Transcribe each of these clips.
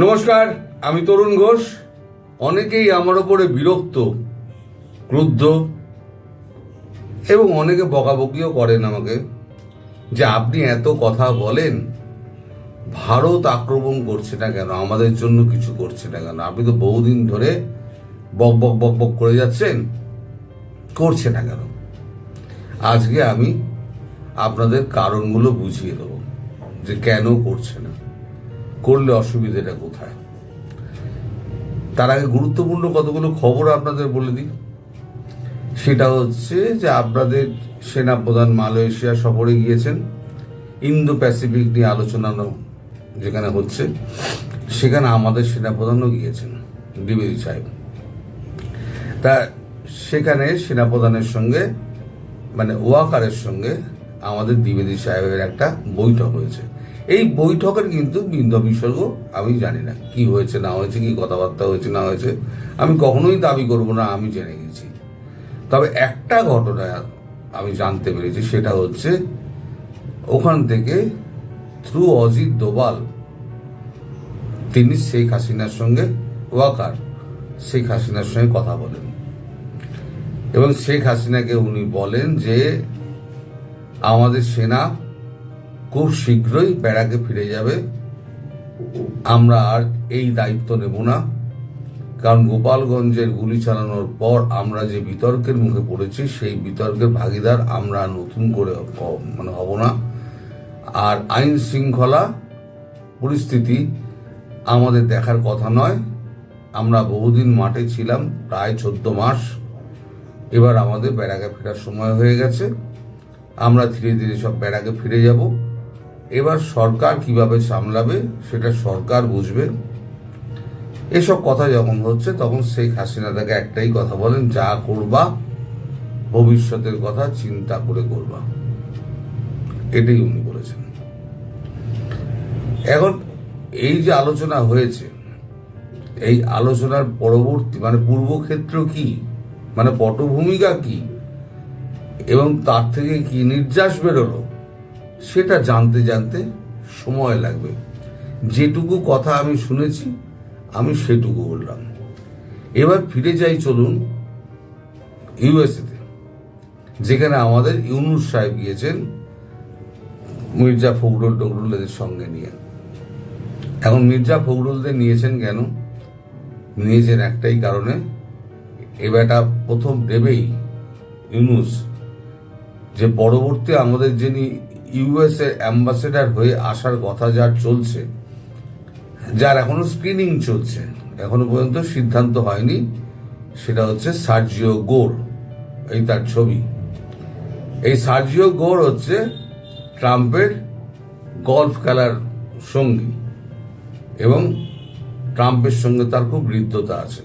নমস্কার, আমি তরুণ ঘোষ। অনেকেই আমার ওপরে বিরক্ত, ক্রুদ্ধ এবং অনেকে বকাবকিও করেন আমাকে যে আপনি এত কথা বলেন, ভারত আক্রমণ করছে না কেন? আমাদের জন্য কিছু করছে না কেন? আপনি তো বহুদিন ধরে বক বক বক বক করে যাচ্ছেন, করছে না কেন? আজকে আমি আপনাদের কারণগুলো বুঝিয়ে দেবো যে কেন করছে না। করলে অসুবিধাটা কোথায়? তার আগে গুরুত্বপূর্ণ কতগুলো খবর আপনাদের বলে দিই। সেটা হচ্ছে যে আপনাদের সেনাপ্রধান মালয়েশিয়া সফরে গিয়েছেন ইন্দো প্যাসিফিক নিয়ে আলোচনা যেখানে হচ্ছে, সেখানে আমাদের সেনাপ্রধানও গিয়েছেন দ্বিবেদী সাহেব। তা সেখানে সেনাপ্রধানের সঙ্গে মানে ওয়াকারের সঙ্গে আমাদের দ্বিবেদী সাহেবের একটা বৈঠক হয়েছে। এই বৈঠকের কিন্তু বিন্দু বিসর্গ আমি জানি না কি হয়েছে, না হয়েছে, কি কথাবার্তা হয়েছে, না হয়েছে, আমি কখনোই দাবি করব না, আমি জেনে গেছি। তবে একটা ঘটনা আমি জানতে পেরেছি, সেটা হচ্ছে ওখান থেকে থ্রু অজিত দোবাল, তিনি শেখ হাসিনার সঙ্গে ওয়াকার, শেখ হাসিনার সঙ্গে কথা বলেন। এবং শেখ হাসিনাকে উনি বলেন যে, আমাদের সেনা খুব শীঘ্রই ব্যারাকে ফিরে যাবে। আমরা আর এই দায়িত্ব নেব না। কারণ গোপালগঞ্জের গুলি চালানোর পর আমরা যে বিতর্কের মুখে পড়েছি, সেই বিতর্কের ভাগিদার আমরা নতুন করে মানে হব না। আর আইন শৃঙ্খলা পরিস্থিতি আমাদের দেখার কথা নয়। আমরা বহুদিন মাঠে ছিলাম, প্রায় চোদ্দ মাস। এবার আমাদের ব্যারাকে ফেরার সময় হয়ে গেছে। আমরা ধীরে ধীরে সব ব্যারাকে ফিরে যাব। এবার সরকার কীভাবে সামলাবে, সেটা সরকার বুঝবে। এসব কথা যখন হচ্ছে, তখন শেখ হাসিনা তাকে একটাই কথা বলেন, যা করবা, ভবিষ্যতের কথা চিন্তা করে করবা। এটাই উনি বলেছেন। এখন এই যে আলোচনা হয়েছে, এই আলোচনার পরবর্তী মানে পূর্বক্ষেত্র কি? মানে পটভূমিকা কি? এবং তার থেকে কি নির্যাস বেরোলো? সেটা জানতে জানতে সময় লাগবে। যেটুকু কথা আমি শুনেছি, আমি সেটুকু বললাম। এবার ফিরে যাই চলুন ইউএসএতে, যেখানে আমাদের ইউনুস সাহেব গিয়েছেন মির্জা ফখরুল টখরুলদের সঙ্গে নিয়ে। এখন মির্জা ফখরুলদের নিয়েছেন কেন? নিয়েছেন একটাই কারণে এবারটা প্রথম দেবেই ইউনুস, যে পরবর্তী আমাদের যিনি ইউএস এর অ্যাম্বাসেডার হয়ে আসার কথা যার চলছে, যার এখনও স্ক্রিনিং চলছে, এখনও পর্যন্ত সিদ্ধান্ত হয়নি, সেটা হচ্ছে সার্জিও গোর, এই তার ছবি। এই সার্জিও গোর হচ্ছে ট্রাম্পের গলফ খেলার সঙ্গী, এবং ট্রাম্পের সঙ্গে তার খুব হৃদ্যতা আছে।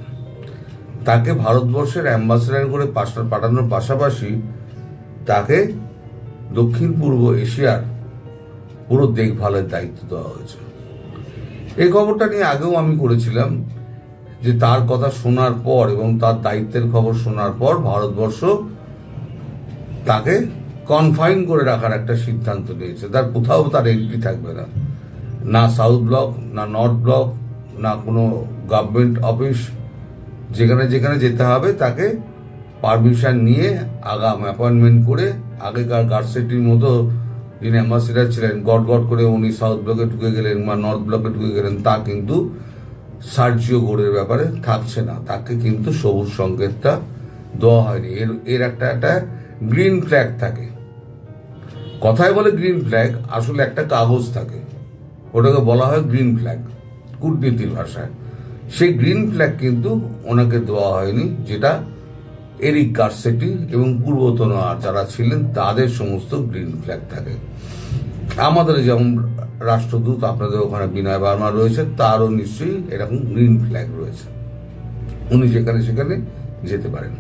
তাকে ভারতবর্ষের অ্যাম্বাসেডার করে পাঠানোর পাশাপাশি তাকে দক্ষিণ পূর্ব এশিয়ার পুরো দেখভালের দায়িত্ব দেওয়া হয়েছে। এই খবরটা নিয়ে আগেও আমি করেছিলাম যে তার কথা শোনার পর এবং তার দায়িত্বের খবর শোনার পর ভারতবর্ষ তাকে কনফাইন করে রাখার একটা সিদ্ধান্ত নিয়েছে। তার কোথাও তার এন্ট্রি থাকবে না। না সাউথ ব্লক না নর্থ ব্লক না কোনো গভর্নমেন্ট অফিস যেখানে যেখানে যেতে হবে তাকে পারমিশন নিয়ে আগাম অ্যাপয়েন্টমেন্ট করে আগেকার গার্ডসেটির মতো যিনি অ্যাম্বাসিডার ছিলেন, গট গট করে উনি সাউথ ব্লকে ঢুকে গেলেন বা নর্থ ব্লকে ঢুকে গেলেন, তা কিন্তু সার্জিও গোড়ের ব্যাপারে থাকছে না। তাকে কিন্তু সবুজ সংকেতটা দেওয়া হয়নি। এর এর একটা একটা গ্রিন ফ্ল্যাগ থাকে। কথায় বলে গ্রিন ফ্ল্যাগ আসলে একটা কাগজ থাকে। ওটাকে বলা হয় গ্রিন ফ্ল্যাগ কূটনীতির ভাষায়। সেই গ্রিন ফ্ল্যাগ কিন্তু ওনাকে দেওয়া হয়নি, যেটা এরিক গার্সেটি এবং পূর্বতন আর যারা ছিলেন, তাদের সমস্ত গ্রিন ফ্ল্যাগ থাকে। আমাদের যেমন রাষ্ট্রদূত, আপনাদের ওখানে বিনয় বার্মা রয়েছে, তারও নিশ্চয়ই এরকম গ্রিন ফ্ল্যাগ রয়েছে। উনি যেখানে সেখানে যেতে পারেন।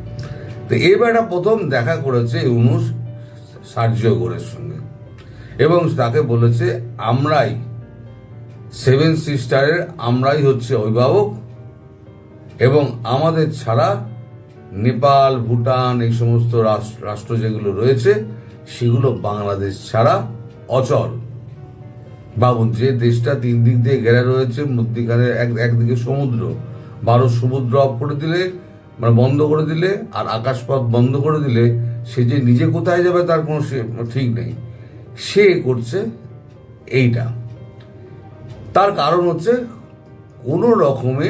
তো এবারটা প্রথম দেখা করেছে ইউনুস সার্জিও গোরের সঙ্গে। এবং তাকে বলেছে, আমরাই, সেভেন সিস্টারের আমরাই হচ্ছে অভিভাবক এবং আমাদের ছাড়া নেপাল, ভুটান এই সমস্ত রাষ্ট্র যেগুলো রয়েছে, সেগুলো বাংলাদেশ ছাড়া অচল। ভাবুন যে দেশটা তিন দিক দিয়ে ঘেরা রয়েছে, মধ্যিখানে এক, একদিকে সমুদ্র, বারো সমুদ্র অফ করে দিলে মানে বন্ধ করে দিলে, আর আকাশপথ বন্ধ করে দিলে, সে যে নিজে কোথায় যাবে তার কোনো ঠিক নেই। সে করছে এইটা। তার কারণ হচ্ছে কোনো রকমে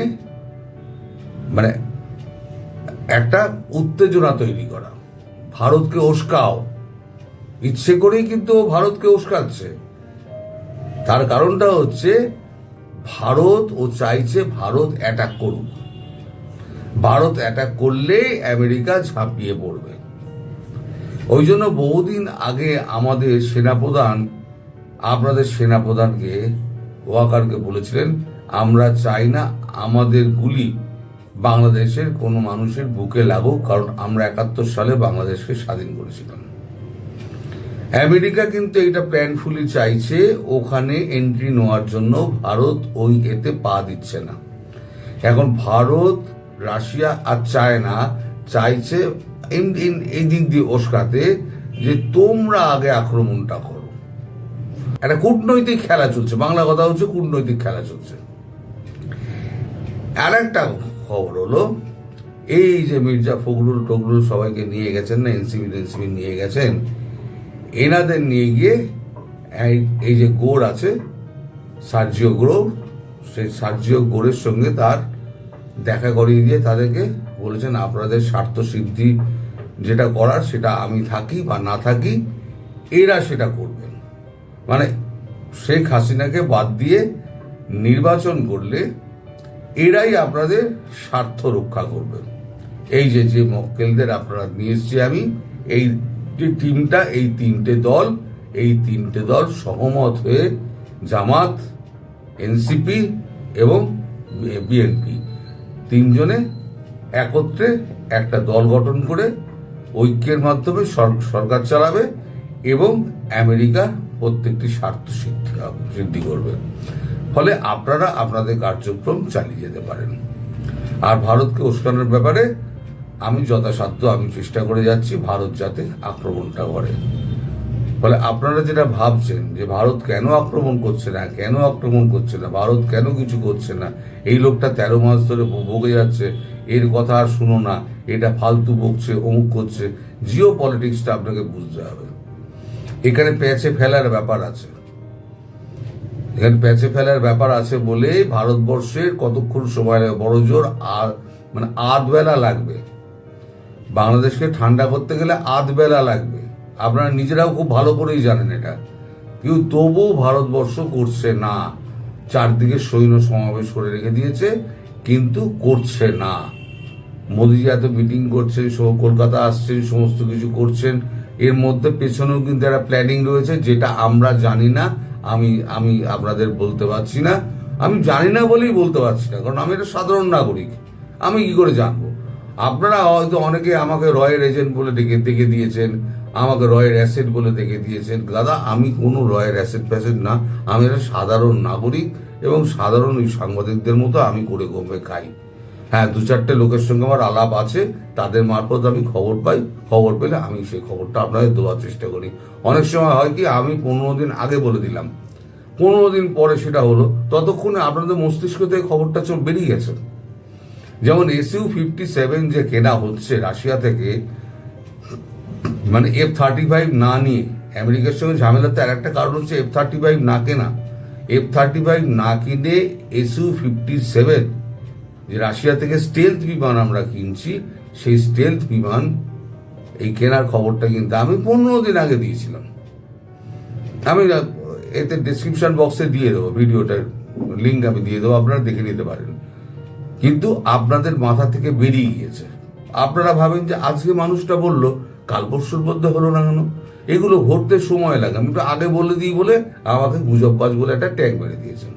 মানে একটা উত্তেজনা তৈরি করা। ভারতকে উস্কাও। ইচ্ছে করেই কিন্তু ভারতকে উস্কাচ্ছে। তার কারণটা হচ্ছে, ভারত ও চাইছে ভারত অ্যাটাক করুক। ভারত অ্যাটাক করলে আমেরিকা ঝাঁপিয়ে পড়বে। ওই জন্য বহুদিন আগে আমাদের সেনাপ্রধান, আপনাদের সেনাপ্রধানকে, ওয়াকারকে বলেছিলেন, আমরা চাই না আমাদের গুলি বাংলাদেশের কোনো মানুষের বুকে লাগুক, কারণ আমরা একাত্তর সালে বাংলাদেশকে স্বাধীন করেছিলাম। আমেরিকা কিন্তু এটা প্ল্যানফুলি চাইছে, ওখানে এন্ট্রি নেওয়ার জন্য। ভারত ওই এতে পা দিচ্ছে না। এখন ভারত, রাশিয়া আর চায়না চাইছে এই- দিক দিয়ে ওস্কাতে যে তোমরা আগে আক্রমণটা করো। একটা কূটনৈতিক খেলা চলছে। বাংলা কথা হচ্ছে কূটনৈতিক খেলা চলছে। আর একটা খবর হলো, এই যে মির্জা ফখরুল টগরুল সবাইকে নিয়ে গেছেন না এনসিবি এনসিবি নিয়ে গেছেন, এনাদের নিয়ে গিয়ে এই- যে গোড় আছে সার্জিও গ্রো, সেই সার্জিও গোড়ের সঙ্গে তার দেখা করিয়ে দিয়ে তাদেরকে বলেছেন, আপনাদের স্বার্থ সিদ্ধি যেটা করার সেটা আমি থাকি বা না থাকি, এরা সেটা করবেন। মানে শেখ হাসিনাকে বাদ দিয়ে নির্বাচন করলে এরাই আপনাদের স্বার্থ রক্ষা করবে এই যে যে মক্কেলদের আপনারা নিয়ে এসছি আমি, এই যে টিমটা, এই তিনটে দল, এই তিনটে দল সহমত হয়ে জামাত, এনসিপি এবং বিএনপি তিনজনে একত্রে একটা দল গঠন করে ঐক্যের মাধ্যমে সরকার চালাবে এবং আমেরিকা প্রত্যেকটি স্বার্থ সিদ্ধি সিদ্ধি করবে। ফলে আপনারা আপনাদের কার্যক্রম চালিয়ে যেতে পারেন। আর ভারতকে উস্কানোর ব্যাপারে আমি যথাসাধ্য আমি চেষ্টা করে যাচ্ছি ভারত যাতে আক্রমণটা করে। ফলে আপনারা যেটা ভাবছেন যে ভারত কেন আক্রমণ করছে না, কেন আক্রমণ করছে না, ভারত কেন কিছু করছে না, এই লোকটা তেরো মাস ধরে ভোগে যাচ্ছে, এর কথা আর শুনো না, এটা ফালতু বকছে, অমুক করছে, জিও পলিটিক্সটা আপনাকে বুঝতে হবে। এখানে প্যাচে ফেলার ব্যাপার আছে। এখানে প্যাচে ফেলার ব্যাপার আছে বলে ভারতবর্ষের কতক্ষণ সময় লাগবে বড় জোর আর মানে আধ বেলা লাগবে। বাংলাদেশকে ঠান্ডা করতে গেলে আধ বেলা লাগবে। আপনারা নিজেরাও খুব ভালো করেই জানেন এটা। কিন্তু তবুও ভারতবর্ষ করছে না। চারদিকে সৈন্য সমাবেশ করে রেখে দিয়েছে, কিন্তু করছে না। মোদিজি এত মিটিং করছেন কলকাতা আসছেন, সমস্ত কিছু করছেন। এর মধ্যে পেছনেও কিন্তু একটা প্ল্যানিং রয়েছে, যেটা আমরা জানি না। আমি আমি আপনাদের বলতে পারছি না। আমি জানি না বলেই বলতে পারছি না, কারণ আমি একটা সাধারণ নাগরিক। আমি কি করে জানব? আপনারা হয়তো অনেকে আমাকে রয়ের এজেন্ট বলে ডেকে ডেকে দিয়েছেন, আমাকে রয়ের অ্যাসেট বলে ডেকে দিয়েছেন। দাদা, আমি কোনো রয়ের অ্যাসেট ফ্যাসেট না। আমি একটা সাধারণ নাগরিক এবং সাধারণ ওই সাংবাদিকদের মতো আমি করে কমে খাই। হ্যাঁ দু চারটে লোকের সঙ্গে আমার আলাপ আছে, তাদের মারফত আমি খবর পাই, খবর পেলে আমি সেই খবরটা আপনাদের দেওয়ার চেষ্টা করি। অনেক সময় হয় কি, আমি পনেরো দিন আগে বলে দিলাম। পনেরো দিন পরে সেটা হলো, ততক্ষণে আপনাদের মস্তিষ্ক থেকে খবরটা চোখ বেরিয়ে গেছে। যেমন এসইউ ফিফটি সেভেন যে কেনা হচ্ছে রাশিয়া থেকে মানে এফ থার্টি ফাইভ না নিয়ে, আমেরিকার সঙ্গে ঝামেলার তার একটা কারণ হচ্ছে এফ থার্টি ফাইভ না কেনা। এফ থার্টি ফাইভ না কিনে এসইউ ফিফটি সেভেন যে রাশিয়া থেকে স্টেলথ বিমান আমরা কিনছি, সেই স্টেলথ বিমান, এই কেনার খবরটা কিন্তু আমি পনেরো দিন আগে দিয়েছিলাম। আমি, এতে ডিসক্রিপশন বক্সে দিয়ে দেবো ভিডিওটার লিঙ্ক আমি দিয়ে দেবো, আপনারা দেখে নিতে পারেন। কিন্তু আপনাদের মাথা থেকে বেরিয়ে গিয়েছে। আপনারা ভাবেন যে আজকে মানুষটা বলল, কাল পরশুর মধ্যে হলো না কেন? এগুলো ঘটতে সময় লাগে। আমি একটু আগে বলে দিই বলে আমাকে গুজববাজ বলে একটা ট্যাগ মেরে দিয়েছেন।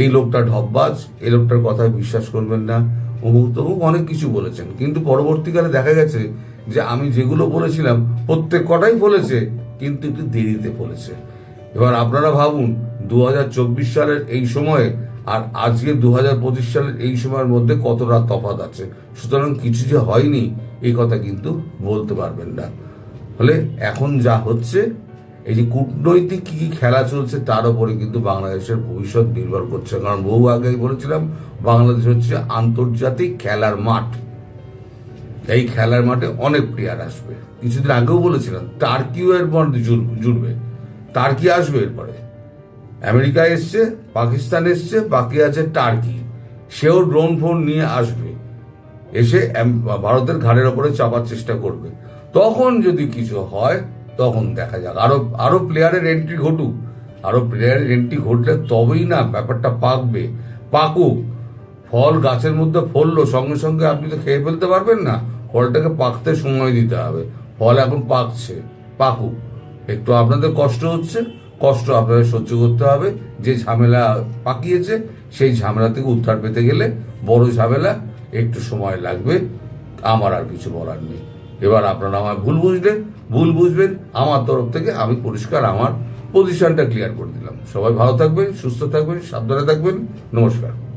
এই লোকটা ঢপবাজ, এই লোকটার কথায় বিশ্বাস করবেন না। অমুক তমুক অনেক কিছু বলেছেন, কিন্তু পরবর্তীকালে দেখা গেছে যে আমি যেগুলো বলেছিলাম, প্রত্যেক কটাই বলেছে কিন্তু একটু দেরিতে বলেছে এবার আপনারা ভাবুন দু হাজার চব্বিশ সালের এই সময়ে আর আজকে দু হাজার পঁচিশ সালের এই সময়ের মধ্যে কতটা তফাৎ আছে। সুতরাং কিছু যে হয়নি এই কথা কিন্তু বলতে পারবেন না। ফলে এখন যা হচ্ছে এই যে কূটনৈতিক কি খেলা চলছে তার উপরে কিন্তু বাংলাদেশের ভবিষ্যৎ নির্ভর করছে। কারণ বহু আগেই বলেছিলাম, বাংলাদেশ হচ্ছে আন্তর্জাতিক খেলার মাঠ। এই খেলার মাঠে অনেক প্লেয়ার আসবে। কিছুদিন আগেও বলেছিলাম, টার্কিও এর মধ্যে জুড়- জুড়বে। টার্কি আসবে এরপরে। আমেরিকা এসছে, পাকিস্তান এসছে, বাকি আছে টার্কি। সেও ড্রোন ফোন নিয়ে আসবে। এসে ভারতের ঘাড়ের ওপরে চাপার চেষ্টা করবে। তখন যদি কিছু হয় তখন দেখা যাক। আরও আরও প্লেয়ারের এন্ট্রি ঘটুক। আরও প্লেয়ারের এন্ট্রি ঘটলে তবেই না ব্যাপারটা পাকবে। পাকুক। ফল গাছের মধ্যে ফললো, সঙ্গে সঙ্গে আপনি তো খেয়ে ফেলতে পারবেন না। ফলটাকে পাকতে সময় দিতে হবে। ফল এখন পাকছে, পাকুক। একটু আপনাদের কষ্ট হচ্ছে, কষ্ট আপনাদের সহ্য করতে হবে। যে ঝামেলা পাকিয়েছে, সেই ঝামেলা থেকে উদ্ধার পেতে গেলে বড় ঝামেলা, একটু সময় লাগবে। আমার আর কিছু বলার নেই। এবার আপনারা আমায় ভুল বুঝলেন ভুল বুঝবেন, আমার তরফ থেকে আমি পরিষ্কার আমার পজিশনটা ক্লিয়ার করে দিলাম। সবাই ভালো থাকবেন, সুস্থ থাকবেন, সাবধানে থাকবেন। নমস্কার।